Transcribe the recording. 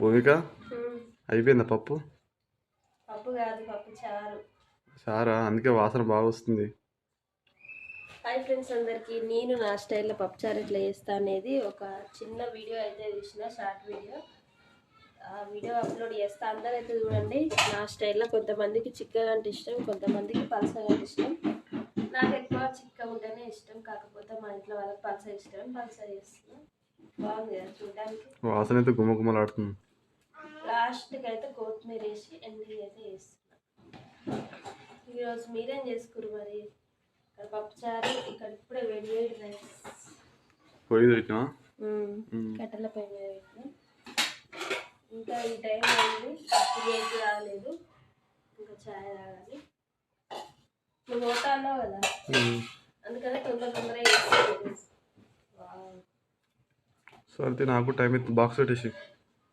భూమిక అయిపోయిందా పప్పు? పప్పు కాదు పప్పు చారు. సారా అందుకే వాసన బాగా వస్తుంది. హాయ్ ఫ్రెండ్స్ అందరికీ. నేను నా స్టైల్లో పప్పుచారు ఎట్లా చేస్తా అనేది ఒక చిన్న వీడియో అయితే తీసిన షార్ట్ వీడియో. ఆ వీడియో అప్లోడ్ చేస్తా. అందరూ అయితే చూడండి. నా స్టైల్లో కొంతమందికి చిక్కగా అంటే ఇష్టం కొంతమందికి పలసగా అంటే ఇష్టం. నాకు ఎక్కువ చిక్కగా ఉంటేనే ఇష్టం. కాకపోతే మా ఇంట్లో వాళ్ళకి పలస ఇష్టం. పలస చేస్తున్నాం. బాగుంది కదా చూడడానికి. వాసన అయితే గుమ్మగుమ్మలాడుతుంది లాస్ట్కి అయితే కొత్తిమీర వేసి ఎండింగ్ అయితే వేస్తున్నా. ఈరోజు మీరేం చేసుకురు మరి? ఇక్కడ పప్పుచారు ఇక్కడ ఇప్పుడే వేడి వేడి రైస్. పొయ్యి పెట్టినా కట్టెల పై మీద పెట్టిన. ఇంకా ఈ టైం అయింది పప్పు చేసి రాలేదు. ఇంకా చాయ్ తాగాలి. నువ్వు పోతా అన్నావు కదా? అందుకనే తొందర చేస్తాను సరే నాకు టైం అయితే బాక్స్ పెట్టేసి.